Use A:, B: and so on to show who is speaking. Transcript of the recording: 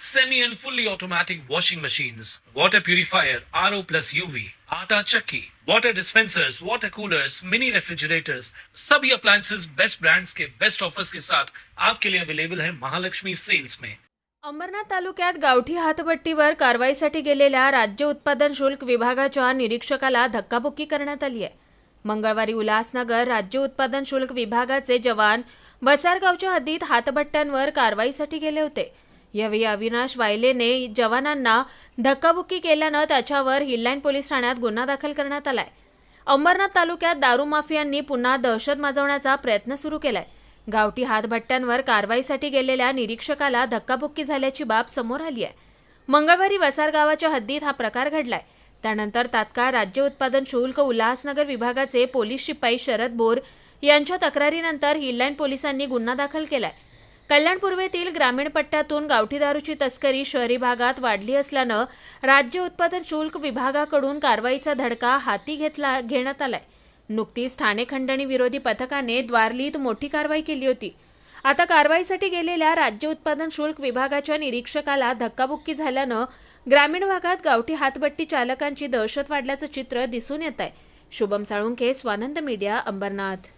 A: semi and fully automatic washing machines, water purifier, RO plus UV, आटा चक्की, water dispensers, water coolers, mini refrigerators, सभी appliances. Best brands के best offers के साथ आपके लिए अवेलेबल है महालक्ष्मी सेल्स में
B: अंबरनाथ तालुक्यात गावठी हातभट्टीवर कारवाईसाठी गेलेल्या राज्य उत्पादन शुल्क विभागाच्या निरीक्षकाला धक्काबुक्की करण्यात आली आहे. मंगळवारी उल्हासनगर राज्य उत्पादन शुल्क विभागाचे जवान वसारगावच्या हद्दीत हातभट्ट्यांवर कारवाईसाठी गेले होते. यावेळी अविनाश वायलेने जवानांना धक्काबुक्की केल्यानं त्याच्यावर हिल्लाईन पोलीस ठाण्यात गुन्हा दाखल करण्यात आलाय. अंबरनाथ तालुक्यात दारू माफियांनी पुन्हा दहशत माजवण्याचा प्रयत्न सुरू केलाय. गावठी हातभट्ट्यांवर कारवाईसाठी गेलेल्या निरीक्षकाला धक्काबुक्की झाल्याची बाब समोर आली आहे. मंगळवारी वसार गावाच्या हद्दीत हा प्रकार घडलाय. त्यानंतर तात्काळ राज्य उत्पादन शुल्क उल्हासनगर विभागाचे पोलीस शिपाई शरद बोर यांच्या तक्रारीनंतर हिल्लाईन पोलिसांनी गुन्हा दाखल केलाय. कल्याण पूर्वेतील ग्रामीण पट्ट्यातून गावठी दारूची तस्करी शहरी भागात वाढली असल्यानं राज्य उत्पादन शुल्क विभागाकडून कारवाईचा धडका हाती घेतला घेण्यात आलाय. नुकतीच ठाणे खंडणी विरोधी पथकाने द्वारलीत मोठी कारवाई केली होती. आता कारवाईसाठी गेलेल्या राज्य उत्पादन शुल्क विभागाच्या निरीक्षकाला धक्काबुक्की झाल्यानं ग्रामीण भागात गावठी हातभट्टी चालकांची दहशत वाढल्याचं चित्र दिसून येत आहे शुभम साळुंखे स्वानंद मीडिया अंबरनाथ.